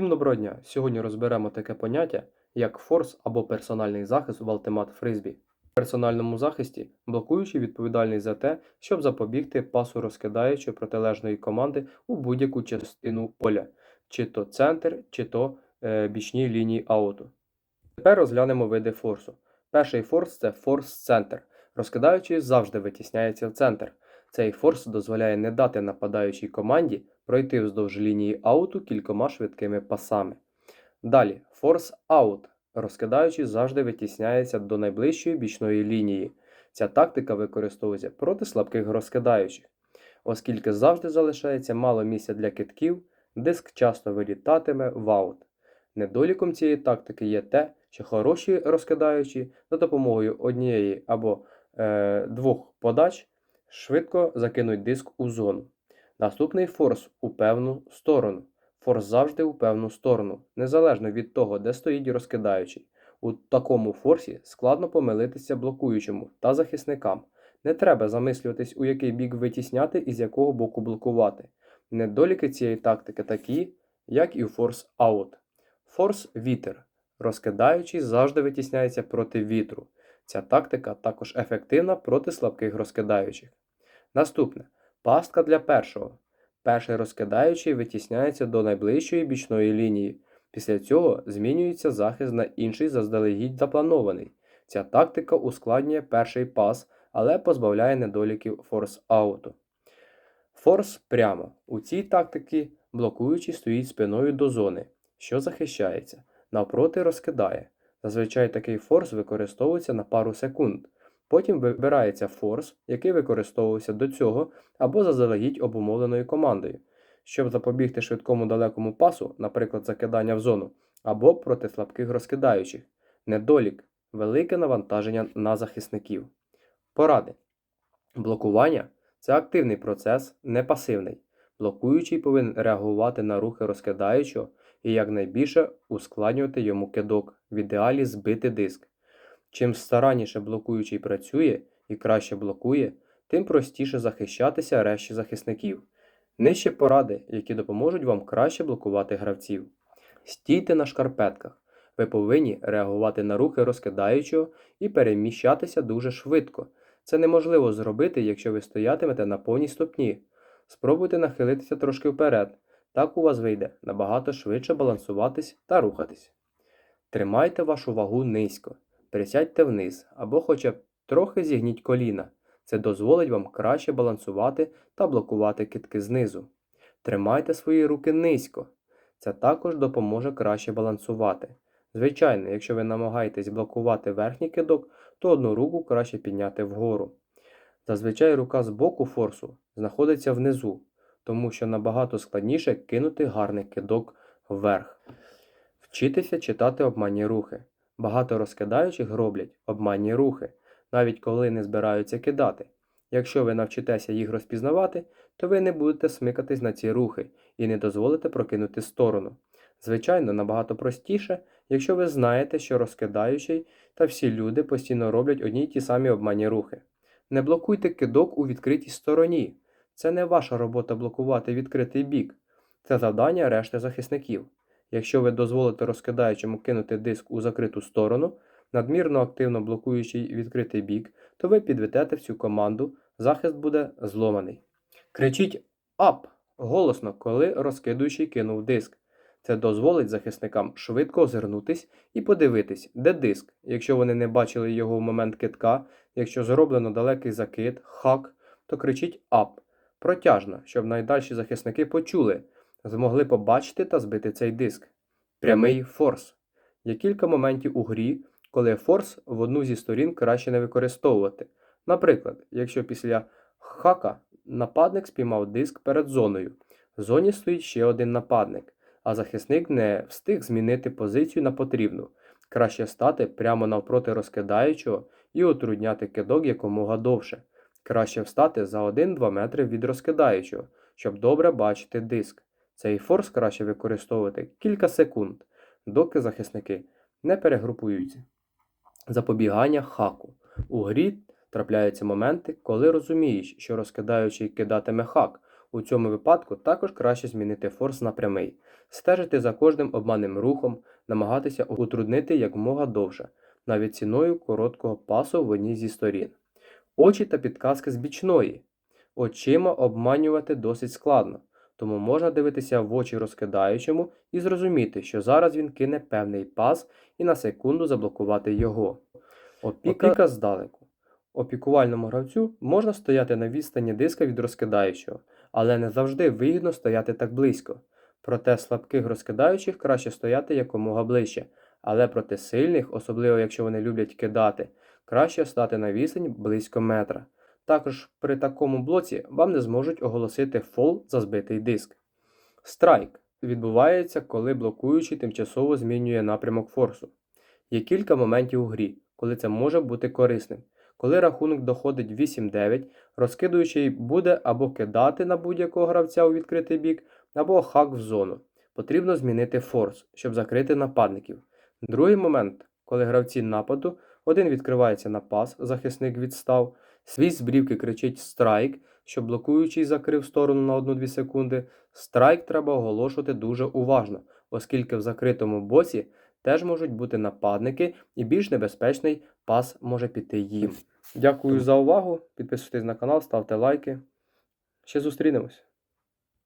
Всім доброго дня! Сьогодні розберемо таке поняття, як форс або персональний захист в Ultimate Frisbee. В персональному захисті блокуючий відповідальний за те, щоб запобігти пасу розкидаючої протилежної команди у будь-яку частину поля, чи то центр, чи то е, бічні лінії ауту. Тепер розглянемо види форсу. Перший форс це форс-центр. Розкидаючий завжди витісняється в центр. Цей форс дозволяє не дати нападаючій команді пройти вздовж лінії ауту кількома швидкими пасами. Далі, форс аут. Розкидаючий завжди витісняється до найближчої бічної лінії. Ця тактика використовується проти слабких розкидаючих. Оскільки завжди залишається мало місця для китків, диск часто вилітатиме в аут. Недоліком цієї тактики є те, що хороші розкидаючі за допомогою однієї або е, двох подач швидко закинуть диск у зону. Наступний форс у певну сторону. Форс завжди у певну сторону, незалежно від того, де стоїть розкидаючий. У такому форсі складно помилитися блокуючому та захисникам. Не треба замислюватись, у який бік витісняти і з якого боку блокувати. Недоліки цієї тактики такі, як і у форс аут. Форс вітер. Розкидаючий завжди витісняється проти вітру. Ця тактика також ефективна проти слабких розкидаючих. Наступне пастка для першого. Перший розкидаючий витісняється до найближчої бічної лінії. Після цього змінюється захист на інший заздалегідь запланований. Ця тактика ускладнює перший пас, але позбавляє недоліків форс-ауту. Форс прямо. У цій тактиці блокуючий стоїть спиною до зони, що захищається, навпроти розкидає. Зазвичай такий форс використовується на пару секунд. Потім вибирається форс, який використовувався до цього або заздалегідь обумовленою командою, щоб запобігти швидкому далекому пасу, наприклад, закидання в зону, або проти слабких розкидаючих. Недолік велике навантаження на захисників. Поради. Блокування це активний процес, не пасивний. Блокуючий повинен реагувати на рухи розкидаючого і якнайбільше ускладнювати йому кидок, в ідеалі збити диск. Чим старанніше блокуючий працює і краще блокує, тим простіше захищатися решті захисників. Нижче поради, які допоможуть вам краще блокувати гравців. Стійте на шкарпетках. Ви повинні реагувати на рухи розкидаючого і переміщатися дуже швидко. Це неможливо зробити, якщо ви стоятимете на повній стопні. Спробуйте нахилитися трошки вперед. Так у вас вийде набагато швидше балансуватись та рухатись. Тримайте вашу вагу низько. Присядьте вниз або хоча б трохи зігніть коліна. Це дозволить вам краще балансувати та блокувати китки знизу. Тримайте свої руки низько. Це також допоможе краще балансувати. Звичайно, якщо ви намагаєтесь блокувати верхній кидок, то одну руку краще підняти вгору. Зазвичай рука з боку форсу знаходиться внизу, тому що набагато складніше кинути гарний кидок вверх. Вчитися читати обманні рухи. Багато розкидаючих роблять обманні рухи, навіть коли не збираються кидати. Якщо ви навчитеся їх розпізнавати, то ви не будете смикатись на ці рухи і не дозволите прокинути сторону. Звичайно, набагато простіше, якщо ви знаєте, що розкидаючий та всі люди постійно роблять одні й ті самі обманні рухи. Не блокуйте кидок у відкритій стороні. Це не ваша робота блокувати відкритий бік. Це завдання решти захисників. Якщо ви дозволите розкидаючому кинути диск у закриту сторону, надмірно активно блокуючи відкритий бік, то ви підведете всю команду, захист буде зломаний. Кричіть ап голосно, коли розкидуючий кинув диск. Це дозволить захисникам швидко озирнутись і подивитись, де диск, якщо вони не бачили його в момент китка, якщо зроблено далекий закид, хак, то кричіть ап протяжно, щоб найдальші захисники почули змогли побачити та збити цей диск. Прямий форс. Є кілька моментів у грі, коли форс в одну зі сторін краще не використовувати. Наприклад, якщо після хака нападник спіймав диск перед зоною, в зоні стоїть ще один нападник, а захисник не встиг змінити позицію на потрібну. Краще стати прямо навпроти розкидаючого і утрудняти кидок якомога довше. Краще встати за 1-2 метри від розкидаючого, щоб добре бачити диск. Цей форс краще використовувати кілька секунд, доки захисники не перегрупуються. Запобігання хаку. У грі трапляються моменти, коли розумієш, що розкидаючий кидатиме хак. У цьому випадку також краще змінити форс на прямий, стежити за кожним обманним рухом, намагатися утруднити якомога довше, навіть ціною короткого пасу в одній зі сторін. Очі та підказки з бічної. Очима обманювати досить складно, тому можна дивитися в очі розкидаючому і зрозуміти, що зараз він кине певний пас і на секунду заблокувати його. Опіка, Опіка здалеку. Опікувальному гравцю можна стояти на відстані диска від розкидаючого, але не завжди вигідно стояти так близько. Проте слабких розкидаючих краще стояти якомога ближче, але проти сильних, особливо якщо вони люблять кидати, краще стати на відстань близько метра. Також при такому блоці вам не зможуть оголосити фол за збитий диск. Страйк відбувається, коли блокуючий тимчасово змінює напрямок форсу. Є кілька моментів у грі, коли це може бути корисним. Коли рахунок доходить 8-9, розкидуючий буде або кидати на будь-якого гравця у відкритий бік, або хак в зону. Потрібно змінити форс, щоб закрити нападників. Другий момент, коли гравці нападу, один відкривається на пас, захисник відстав, свій з брівки кричить страйк, щоб блокуючий закрив сторону на 1-2 секунди. Страйк треба оголошувати дуже уважно, оскільки в закритому боці теж можуть бути нападники і більш небезпечний пас може піти їм. Дякую за увагу. Підписуйтесь на канал, ставте лайки. Ще зустрінемось.